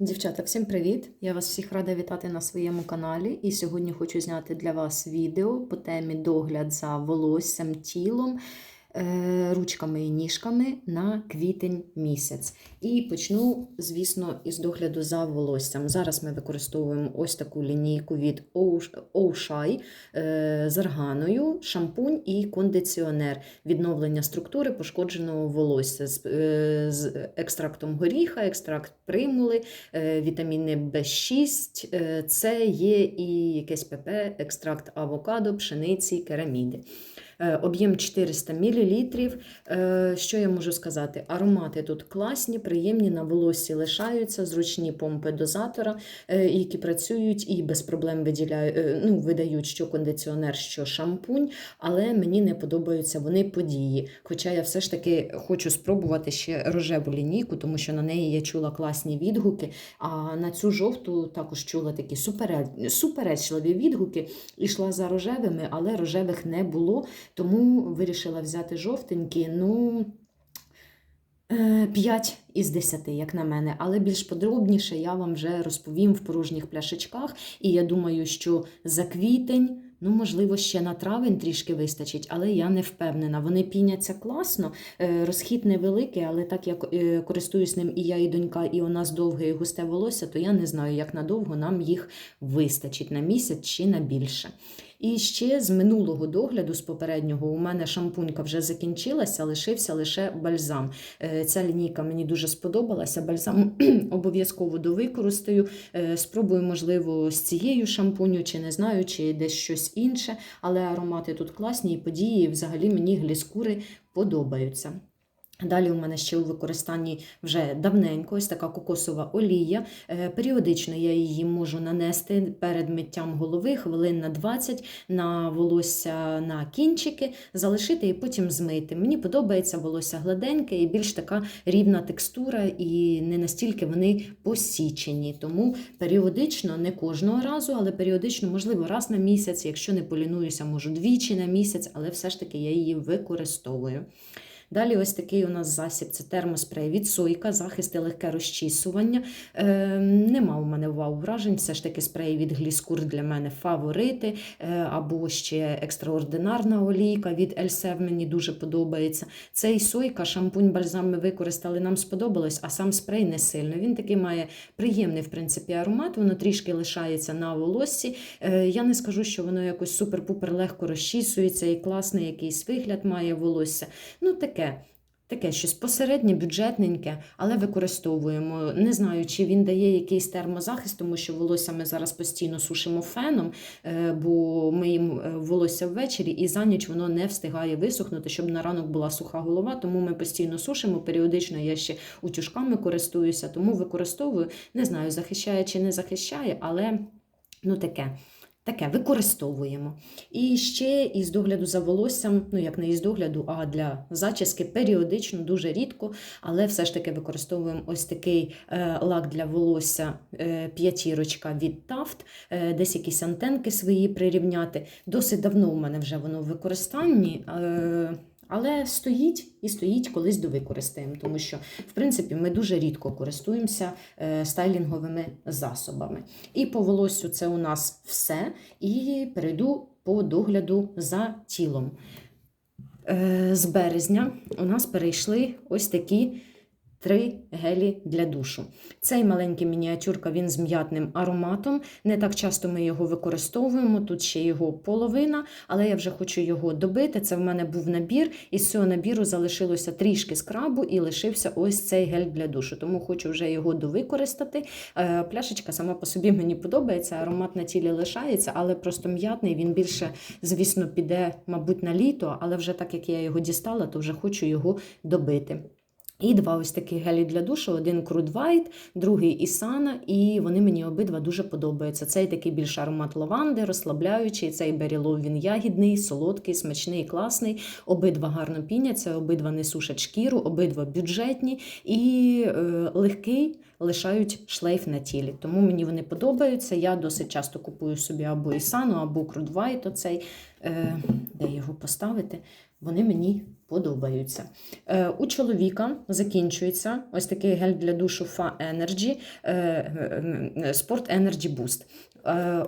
Дівчата, всім привіт! Я вас всіх рада вітати на своєму каналі. І сьогодні хочу зняти для вас відео по темі догляд за волоссям, тілом, ручками і ніжками на квітень місяць. І почну, звісно, із догляду за волоссям. Зараз ми використовуємо ось таку лінійку від Oshai е, з арганою, шампунь і кондиціонер відновлення структури пошкодженого волосся з, е, екстрактом горіха, екстракт примули, е, вітаміни В6, е, це є і якесь ПП, екстракт авокадо, пшениці, кераміди. Е, Об'єм 400 мл. Що я можу сказати? Аромати тут класні, приємні, на волоссі лишаються, зручні помпи дозатора, е, які працюють і без проблем виділяють, е, ну, видають що кондиціонер, що шампунь, але мені не подобаються вони події. Хоча я все ж таки хочу спробувати ще рожеву лінійку, тому що на неї я чула класні відгуки. А на цю жовту також чула такі суперечливі відгуки. Ішла за рожевими, але рожевих не було. Тому вирішила взяти жовтенькі. Ну, 5 із 10, як на мене, але більш подробніше я вам вже розповім в порожніх пляшечках. І я думаю, що за квітень, ну, можливо, ще на травень трішки вистачить, але я не впевнена. Вони піняться класно, е, розхід невеликий, але так як е, користуюсь ним і я, і донька, і у нас довге і густе волосся, то я не знаю, як надовго нам їх вистачить на місяць чи на більше. І ще з минулого догляду, з попереднього, у мене шампунька вже закінчилася, лишився лише бальзам. Е, Ця лінійка мені дуже сподобалася. Бальзам обов'язково довикористаю. Е, Спробую, можливо, з цією шампуню, чи не знаю, чи десь щось інше. Але аромати тут класні і події, взагалі мені гліскури подобаються. Далі у мене ще у використанні вже давненько ось така кокосова олія. Е, Періодично я її можу нанести перед миттям голови хвилин на 20 на волосся на кінчики, залишити і потім змити. Мені подобається волосся гладеньке і більш така рівна текстура, і не настільки вони посічені. Тому періодично, не кожного разу, але періодично, можливо, раз на місяць, якщо не полінуюся, можу двічі на місяць, але все ж таки я її використовую. Далі ось такий у нас засіб це термоспрей від Сойка, захист і легке розчісування. Е, нема у мене вау вражень, все ж таки спрей від Гліскур для мене фаворити. Е, або ще екстраординарна олійка від Ельсев мені дуже подобається. Цей Сойка, шампунь, бальзам ми використали, нам сподобалось, а сам спрей не сильно. Він такий має приємний в принципі, аромат, воно трішки лишається на волоссі. Е, я не скажу, що воно якось супер-пупер легко розчісується і класний якийсь вигляд має волосся. Ну, таке. Таке щось посереднє, бюджетненьке, але використовуємо. Не знаю, чи він дає якийсь термозахист, тому що волосся ми зараз постійно сушимо феном, е, бо ми їм е, волосся ввечері, і за ніч воно не встигає висохнути, щоб на ранок була суха голова. Тому ми постійно сушимо. Періодично я ще утюжками користуюся, тому використовую. Не знаю, захищає чи не захищає, але ну таке. Таке використовуємо. І ще із догляду за волоссям, ну як не із догляду, а для зачіски періодично, дуже рідко, але все ж таки використовуємо ось такий е, лак для волосся е, п'ятірочка від Taft, е, десь якісь антенки свої прирівняти. Досить давно у мене вже воно в використанні. Але стоїть і стоїть колись довикористаємо, тому що, в принципі, ми дуже рідко користуємося е, стайлінговими засобами. І по волоссю це у нас все. І перейду по догляду за тілом. Е, З березня у нас перейшли ось такі. Три гелі для душу. Цей маленький мініатюрка він з м'ятним ароматом. Не так часто ми його використовуємо. Тут ще його половина, але я вже хочу його добити. Це в мене був набір, і з цього набіру залишилося трішки скрабу і лишився ось цей гель для душу. Тому хочу вже його довикористати. Е, Пляшечка сама по собі мені подобається, аромат на тілі лишається, але просто м'ятний. Він більше, звісно, піде, мабуть, на літо, але вже так як я його дістала, то вже хочу його добити. І два ось такі гелі для душу: один White, другий Ісана, і вони мені обидва дуже подобаються. Цей такий більш аромат лаванди, розслабляючий, цей Берілов він ягідний, солодкий, смачний, класний. Обидва гарно піняться, обидва не сушать шкіру, обидва бюджетні і е, легкий. Лишають шлейф на тілі, тому мені вони подобаються. Я досить часто купую собі або Ісану, або White, оцей, е, де його поставити. Вони мені подобаються. Е, у чоловіка закінчується ось такий гель для душу Fa Energy е, е, Sport Energy Boost.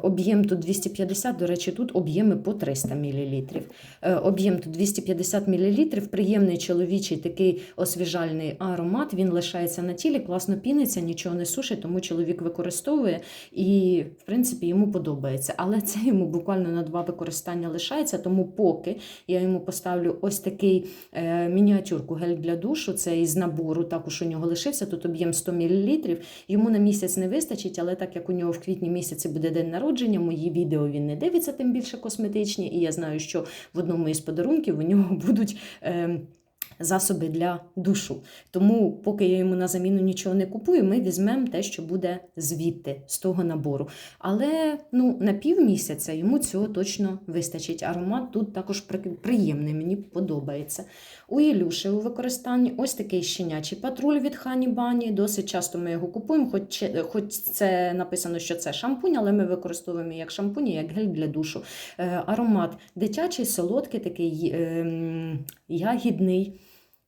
Об'єм тут 250, до речі, тут об'єми по 300 мл. Об'єм тут 250 мл, приємний чоловічий такий освіжальний аромат. Він лишається на тілі, класно піниться, нічого не сушить, тому чоловік використовує і, в принципі, йому подобається. Але це йому буквально на два використання лишається, тому поки я йому поставлю ось такий мініатюрку гель для душу, це із набору, також у нього лишився, тут об'єм 100 мл. Йому на місяць не вистачить, але так як у нього в квітні місяці буде день народження, мої відео він не дивиться, тим більше косметичні, і я знаю, що в одному із подарунків у нього будуть. Е, Засоби для душу. Тому, поки я йому на заміну нічого не купую, ми візьмемо те, що буде звідти, з того набору. Але ну, на півмісяця йому цього точно вистачить. Аромат тут також приємний, мені подобається. У Ілюші у використанні ось такий щенячий патруль від Хані Бані. Досить часто ми його купуємо, хоч, хоч це написано, що це шампунь, але ми використовуємо як шампунь, як гель для душу. Е, аромат дитячий, солодкий, такий ем, ягідний.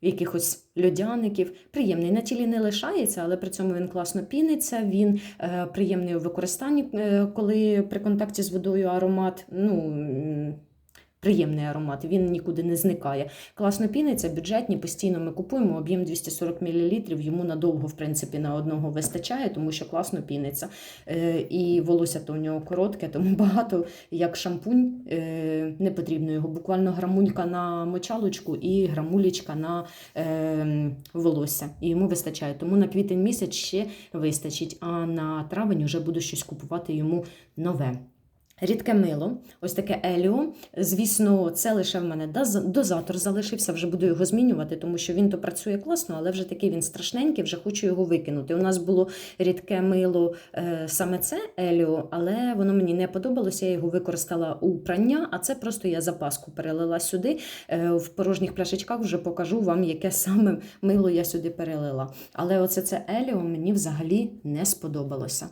Якихось льодяників. Приємний на тілі не лишається, але при цьому він класно піниться, він е, приємний у використанні, е, коли при контакті з водою аромат. ну, Приємний аромат, він нікуди не зникає. Класно піниться, бюджетні, постійно ми купуємо, об'єм 240 мл, йому надовго, в принципі, на одного вистачає, тому що класно піниться. Е, і волосся то у нього коротке, тому багато, як шампунь, е, не потрібно його. Буквально грамулька на мочалочку і грамулечка на е, волосся. І йому вистачає. Тому на квітень місяць ще вистачить, а на травень вже буду щось купувати йому нове. Рідке мило, ось таке Еліо. Звісно, це лише в мене дозатор залишився, вже буду його змінювати, тому що він то працює класно, але вже такий він страшненький, вже хочу його викинути. У нас було рідке мило е, саме це Еліо, але воно мені не подобалося. Я його використала у прання, а це просто я запаску перелила сюди. Е, в порожніх пляшечках вже покажу вам, яке саме мило я сюди перелила. Але оце це Еліо мені взагалі не сподобалося.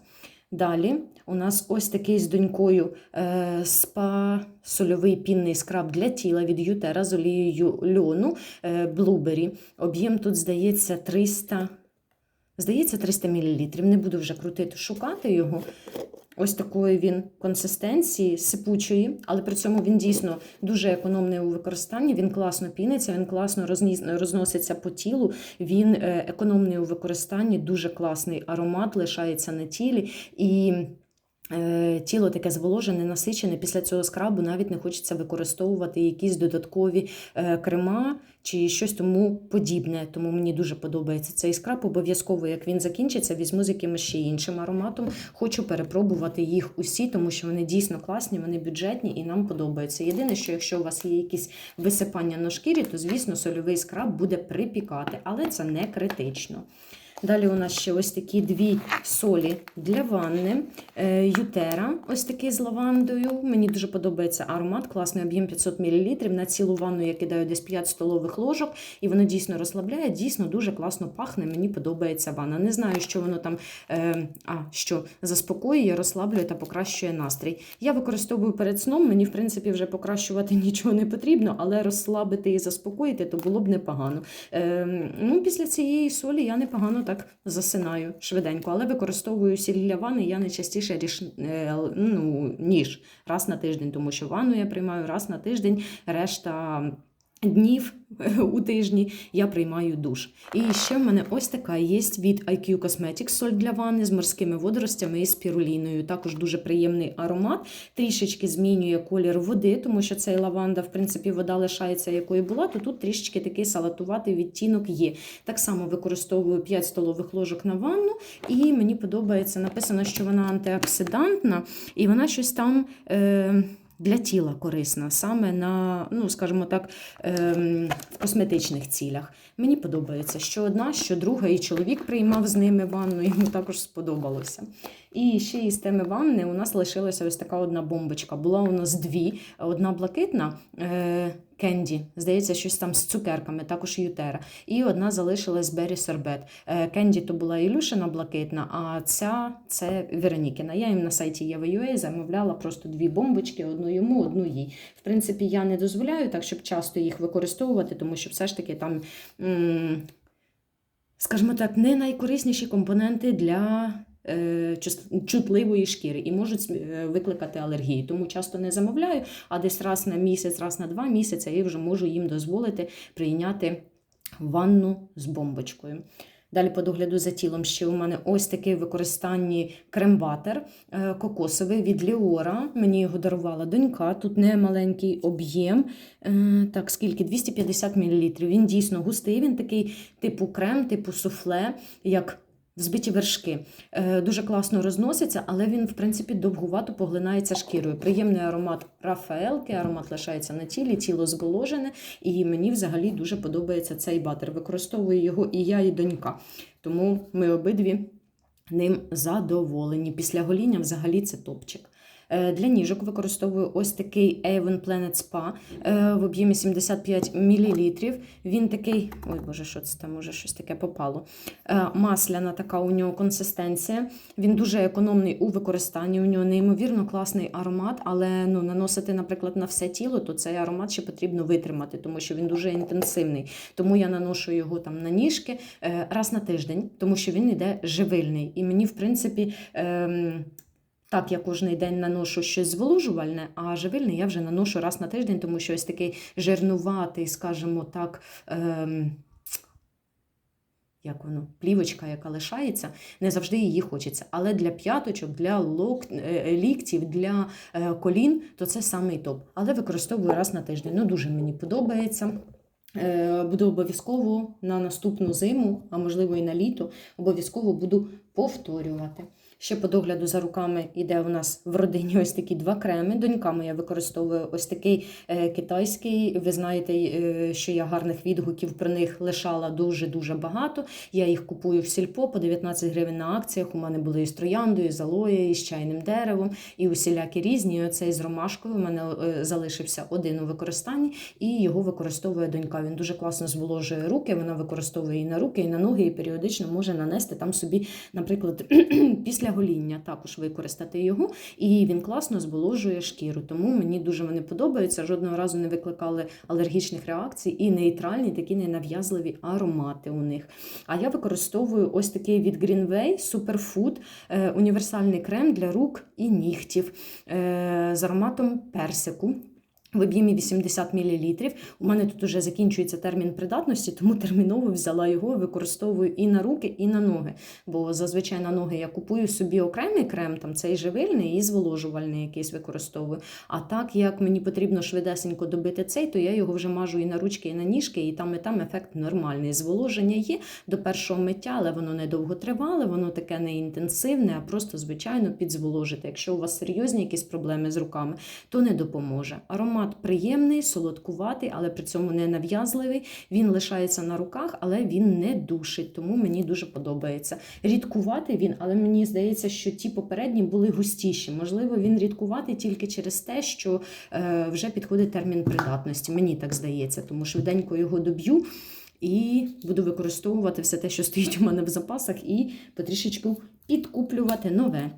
Далі у нас ось такий з донькою е, спа сольовий пінний скраб для тіла від Ютера з олією льону е, Blueberry. Об'єм тут, здається, 300, здається, 300 мл. Не буду вже крутити, шукати його. Ось такої він консистенції, сипучої, але при цьому він дійсно дуже економний у використанні. Він класно піниться, він класно розноситься по тілу. Він е, економний у використанні, дуже класний аромат лишається на тілі. І тіло таке зволожене, насичене. Після цього скрабу навіть не хочеться використовувати якісь додаткові е, крема чи щось тому подібне. Тому мені дуже подобається цей скраб. Обов'язково, як він закінчиться, візьму з якимось ще іншим ароматом. Хочу перепробувати їх усі, тому що вони дійсно класні, вони бюджетні і нам подобаються. Єдине, що якщо у вас є якісь висипання на шкірі, то звісно сольовий скраб буде припікати, але це не критично. Далі у нас ще ось такі дві солі для ванни. Е, Ютера, ось такий з лавандою. Мені дуже подобається аромат, класний об'єм 500 мл. На цілу ванну я кидаю десь 5 столових ложок, і воно дійсно розслабляє, дійсно дуже класно пахне. Мені подобається ванна. Не знаю, що воно там е, а, що заспокоює, розслаблює та покращує настрій. Я використовую перед сном. Мені, в принципі, вже покращувати нічого не потрібно, але розслабити і заспокоїти то було б непогано. Е, ну, після цієї солі я непогано так засинаю швиденько, але використовую сіль для ванни я найчастіше ріш, е, ну, ніж раз на тиждень, тому що ванну я приймаю раз на тиждень, решта. Днів у тижні я приймаю душ. І ще в мене ось така є від IQ Cosmetics соль для ванни з морськими водоростями і спіруліною. Також дуже приємний аромат. Трішечки змінює колір води, тому що цей лаванда, в принципі, вода лишається якою була, то тут трішечки такий салатуватий відтінок є. Так само використовую 5 столових ложок на ванну, і мені подобається написано, що вона антиоксидантна, і вона щось там. Е- для тіла корисна, саме на, ну, скажімо так, ем, в косметичних цілях. Мені подобається, що одна, що друга, і чоловік приймав з ними ванну, йому також сподобалося. І ще із теми ванни у нас лишилася ось така одна бомбочка. Була у нас дві: одна блакитна. Кенді. Здається, щось там з цукерками, також Ютера. І одна залишилась Бері Сорбет. Е, Кенді то була Ілюшина блакитна, а ця це Веронікіна. Я їм на сайті Єва.ua замовляла просто дві бомбочки, одну йому, одну їй. В принципі, я не дозволяю так, щоб часто їх використовувати, тому що все ж таки там. Скажімо так, не найкорисніші компоненти для чутливої шкіри і можуть е, викликати алергії. Тому часто не замовляю, а десь раз на місяць, раз на два місяці я вже можу їм дозволити прийняти ванну з бомбочкою. Далі по догляду за тілом ще у мене ось такий використанні крем-батер е, кокосовий від Ліора. Мені його дарувала донька. Тут не маленький об'єм. Е, Так, скільки? 250 мл. Він дійсно густий, він такий типу крем, типу суфле, як взбиті вершки. Е, Дуже класно розноситься, але він, в принципі, довгувато поглинається шкірою. Приємний аромат Рафаелки, аромат лишається на тілі, тіло зболожене, і мені взагалі дуже подобається цей батер. Використовую його і я, і донька. Тому ми обидві ним задоволені. Після гоління взагалі це топчик. Е, Для ніжок використовую ось такий Avon Planet Spa е, в об'ємі 75 мл. Він такий, ой боже, що це там може щось таке попало. Е, Масляна така у нього консистенція. Він дуже економний у використанні. У нього неймовірно класний аромат, але ну, наносити, наприклад, на все тіло, то цей аромат ще потрібно витримати, тому що він дуже інтенсивний. Тому я наношу його там на ніжки раз на тиждень, тому що він іде живильний. І мені, в принципі, ем, так, я кожен день наношу щось зволожувальне, а живильне я вже наношу раз на тиждень, тому що ось такий жирнуватий, скажімо так. Ем, як воно, плівочка, яка лишається, не завжди її хочеться. Але для п'яточок, для лок, е, ліктів, для е, колін, то це самий топ. Але використовую раз на тиждень. Ну, дуже мені подобається. Е, Буду обов'язково на наступну зиму, а можливо і на літо, обов'язково буду повторювати. Ще по догляду за руками йде у нас в родині ось такі два креми. Донька моя використовує ось такий е, китайський. Ви знаєте, е, що я гарних відгуків про них лишала дуже-дуже багато. Я їх купую в сільпо по 19 гривень на акціях. У мене були і з трояндою, з алоєю, і з чайним деревом, і усілякі різні. І оцей з ромашкою у мене е, залишився один у використанні, і його використовує донька. Він дуже класно зволожує руки. Вона використовує і на руки, і на ноги, і періодично може нанести там собі, наприклад, після гоління також використати його. І він класно зволожує шкіру. Тому мені дуже вони подобаються. Жодного разу не викликали алергічних реакцій і нейтральні, такі ненав'язливі аромати у них. А я використовую ось такий від Greenway Superfood, е, універсальний крем для рук і нігтів е, з ароматом персику. В об'ємі 80 мл. У мене тут уже закінчується термін придатності, тому терміново взяла його, використовую і на руки, і на ноги. Бо зазвичай на ноги я купую собі окремий крем, там цей живильний і зволожувальний якийсь використовую. А так як мені потрібно швидесенько добити цей, то я його вже мажу і на ручки, і на ніжки, і там, і там ефект нормальний. Зволоження є до першого миття, але воно не довго тривале, воно таке не інтенсивне, а просто звичайно підзволожити. Якщо у вас серйозні якісь проблеми з руками, то не допоможе. Аромат приємний, солодкуватий, але при цьому не нав'язливий. Він лишається на руках, але він не душить, тому мені дуже подобається. Рідкуватий він, але мені здається, що ті попередні були густіші. Можливо, він рідкуватий тільки через те, що е, вже підходить термін придатності. Мені так здається, тому швиденько його доб'ю. І буду використовувати все те, що стоїть у мене в запасах, і потрішечку підкуплювати нове.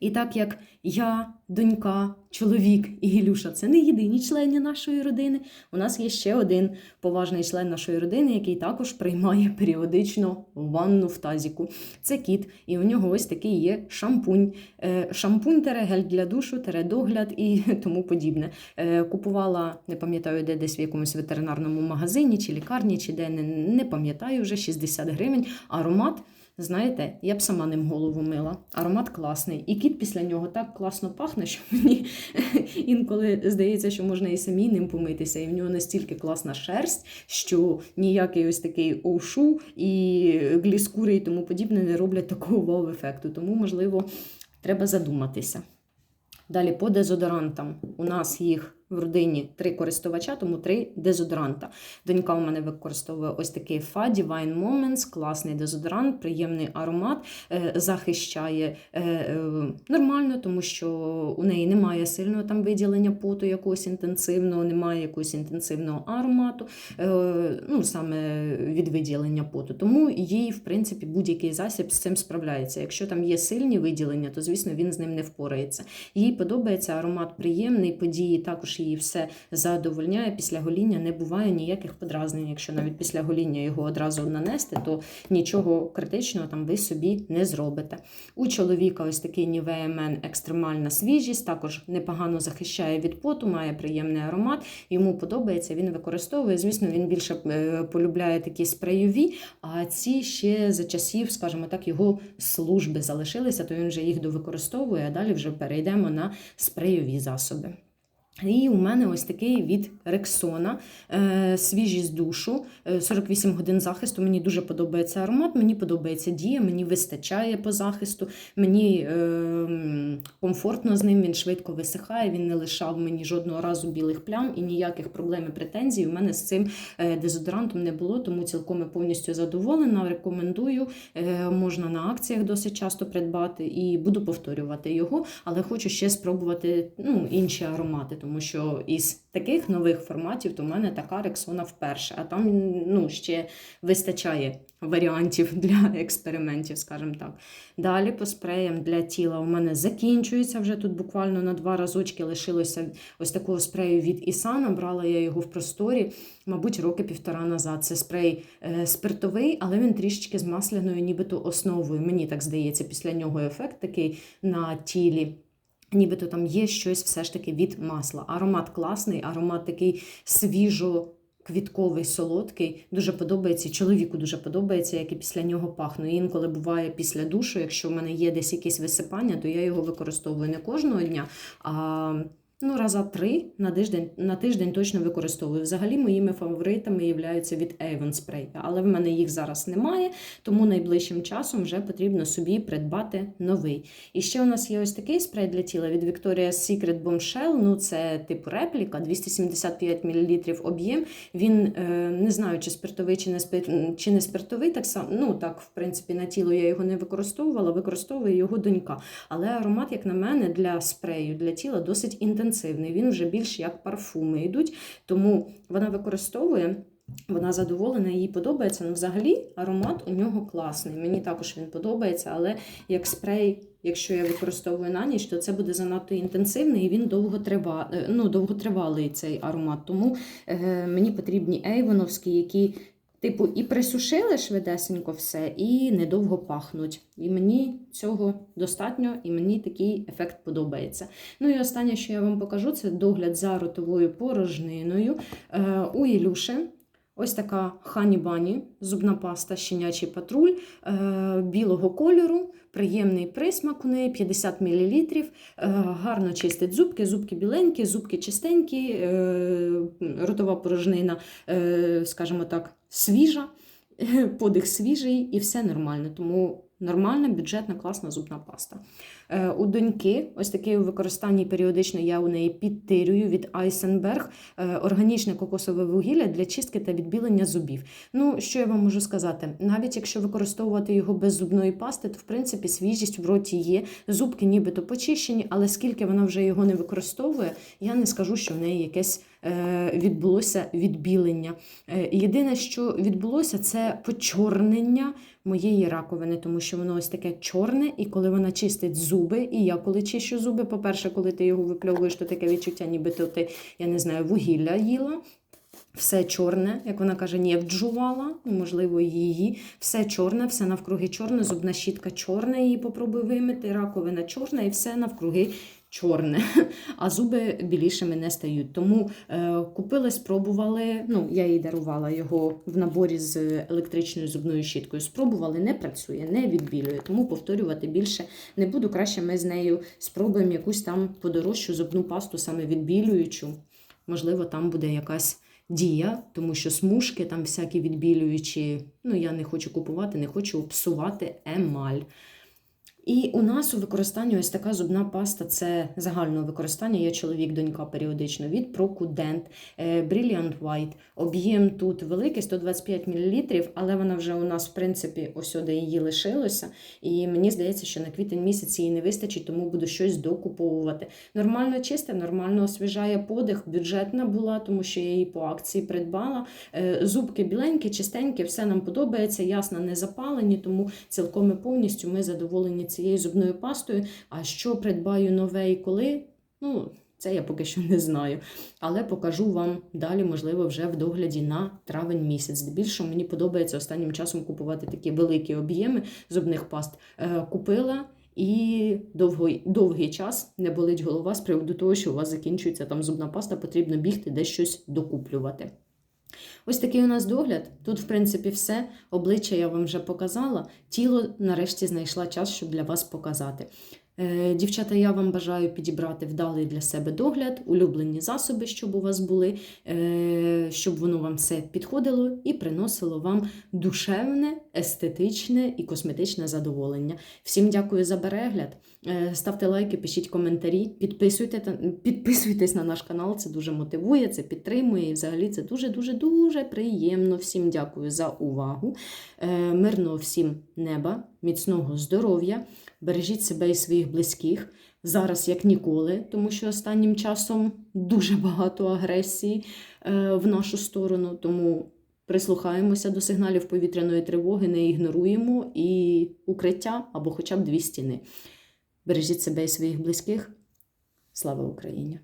І так як я, донька, чоловік і Ілюша це не єдині члени нашої родини. У нас є ще один поважний член нашої родини, який також приймає періодично ванну в тазіку. Це кіт, і у нього ось такий є шампунь. Е, Шампунь тере гель для душу, тере догляд і тому подібне. Е, Купувала, не пам'ятаю, де десь в якомусь ветеринарному магазині чи лікарні, чи де не, пам'ятаю вже 60 гривень. Аромат. Знаєте, я б сама ним голову мила. Аромат класний. І кіт після нього так класно пахне, що мені інколи здається, що можна і самі ним помитися. І в нього настільки класна шерсть, що ніякий ось такий оушу і гліскури і тому подібне не роблять такого вау-ефекту. Тому, можливо, треба задуматися. Далі по дезодорантам. У нас їх в родині три користувача, тому три дезодоранта. Донька у мене використовує ось такий Fa Divine Moments, класний дезодорант, приємний аромат, е, захищає е, е, нормально, тому що у неї немає сильного там виділення поту якогось інтенсивного, немає якогось інтенсивного аромату, ну саме від виділення поту. Тому їй, в принципі, будь-який засіб з цим справляється. Якщо там є сильні виділення, то звісно він з ним не впорається. Їй подобається аромат приємний, події також її все задовольняє. Після гоління не буває ніяких подразнень. Якщо навіть після гоління його одразу нанести, то нічого критичного там ви собі не зробите. У чоловіка ось такий Nivea екстремальна свіжість, також непогано захищає від поту, має приємний аромат. Йому подобається, він використовує. Звісно, він більше е, полюбляє такі спрейові, а ці ще за часів, скажімо так, його служби залишилися, то він вже їх довикористовує, а далі вже перейдемо на спрейові засоби. І у мене ось такий від Рексона, е, свіжість душу, е, 48 годин захисту. Мені дуже подобається аромат, мені подобається дія, мені вистачає по захисту, мені е, комфортно з ним, він швидко висихає, він не лишав мені жодного разу білих плям і ніяких проблем і претензій у мене з цим е, дезодорантом не було, тому цілком і повністю задоволена. Рекомендую, е, можна на акціях досить часто придбати і буду повторювати його, але хочу ще спробувати ну, інші аромати, тому що із таких нових форматів то в мене така рексона вперше, а там ну, ще вистачає варіантів для експериментів, скажімо так. Далі по спреям для тіла у мене закінчується вже тут буквально на два разочки лишилося ось такого спрею від Ісана. Брала я його в просторі, мабуть, роки півтора назад. Це спрей е, спиртовий, але він трішечки з масляною, нібито основою. Мені так здається, після нього ефект такий на тілі. Нібито там є щось все ж таки від масла. Аромат класний, аромат такий свіжо. Квітковий, солодкий, дуже подобається. Чоловіку дуже подобається, як і після нього пахну. Інколи буває після душу, якщо в мене є десь якісь висипання, то я його використовую не кожного дня, а ну, раза три на тиждень, на тиждень точно використовую. Взагалі моїми фаворитами являються від Avon Spray, але в мене їх зараз немає, тому найближчим часом вже потрібно собі придбати новий. І ще у нас є ось такий спрей для тіла від Victoria's Secret Bombshell. Ну, це типу репліка, 275 мл об'єм. Він е, не знаю, чи спиртовий, чи не спир- чи не спиртовий. Так само, ну так, в принципі, на тіло я його не використовувала, використовує його донька. Але аромат, як на мене, для спрею, для тіла досить інтенсивний. Він вже більш як парфуми йдуть, тому вона використовує. Вона задоволена, їй подобається. Ну, взагалі, аромат у нього класний. Мені також він подобається, але як спрей, якщо я використовую на ніч, то це буде занадто інтенсивний і він довготрива... е, ну, довготривалий цей аромат. Тому е, мені потрібні ейвоновські, які. Типу, і присушили швидесенько все, і недовго пахнуть. І мені цього достатньо, і мені такий ефект подобається. Ну і останнє, що я вам покажу, це догляд за ротовою порожниною. Е, у Ілюши ось така Хані Бані, зубна паста, щенячий патруль е, білого кольору, приємний присмак у неї 50 мл. Е, гарно чистить зубки, зубки біленькі, зубки чистенькі, е, ротова порожнина, скажімо так, свіжа, подих свіжий і все нормально. Тому нормальна, бюджетна, класна зубна паста. Е, У доньки, ось такий у використанні періодично я у неї підтирюю від Айсенберг органічне кокосове вугілля для чистки та відбілення зубів. Ну, що я вам можу сказати? Навіть якщо використовувати його без зубної пасти, то в принципі свіжість в роті є, зубки нібито почищені, але скільки вона вже його не використовує, я не скажу, що в неї якесь е, відбулося відбілення. Е, Єдине, що відбулося, це почорнення моєї раковини, тому що воно ось таке чорне, і коли вона чистить зуби, і я коли чищу зуби, по-перше, коли ти його випльовуєш, то таке відчуття, ніби то ти, я не знаю, вугілля їла. Все чорне, як вона каже, не вджувала, можливо, її. Все чорне, все навкруги чорне, зубна щітка чорна, її попробуй вимити, раковина чорна і все навкруги чорне. А зуби білішими не стають. Тому е, купили, спробували. Ну, я їй дарувала його в наборі з електричною зубною щіткою. Спробували, не працює, не відбілює. Тому повторювати більше не буду. Краще ми з нею спробуємо якусь там подорожчу зубну пасту, саме відбілюючу. Можливо, там буде якась дія, тому що смужки там всякі відбілюючі. Ну, я не хочу купувати, не хочу псувати емаль. І у нас у використанні ось така зубна паста це загального використання. Я чоловік, донька періодично від е, Brilliant White. Об'єм тут великий, 125 мл, але вона вже у нас, в принципі, ось сюди її лишилося. І мені здається, що на квітень місяць її не вистачить, тому буду щось докуповувати. Нормально чисте, нормально освіжає подих, бюджетна була, тому що я її по акції придбала. Е, Зубки біленькі, чистенькі, все нам подобається, ясно, не запалені, тому цілком і повністю ми задоволені цією зубною пастою. А що придбаю нове і коли? Ну, це я поки що не знаю. Але покажу вам далі, можливо, вже в догляді на травень місяць. Здебільшого мені подобається останнім часом купувати такі великі об'єми зубних паст. Е, Купила. І довгий, довгий час не болить голова з приводу того, що у вас закінчується там зубна паста, потрібно бігти десь щось докуплювати. Ось такий у нас догляд. Тут, в принципі, все. Обличчя я вам вже показала. Тіло нарешті знайшла час, щоб для вас показати. Е, Дівчата, я вам бажаю підібрати вдалий для себе догляд, улюблені засоби, щоб у вас були, е, щоб воно вам все підходило і приносило вам душевне, естетичне і косметичне задоволення. Всім дякую за перегляд. Е, Ставте лайки, пишіть коментарі, підписуйте, підписуйтесь на наш канал, це дуже мотивує, це підтримує. І взагалі це дуже-дуже дуже приємно. Всім дякую за увагу. Мирного всім неба, міцного здоров'я. Бережіть себе і своїх близьких зараз як ніколи, тому що останнім часом дуже багато агресії е, в нашу сторону. Тому прислухаємося до сигналів повітряної тривоги, не ігноруємо і укриття або хоча б дві стіни. Бережіть себе і своїх близьких. Слава Україні!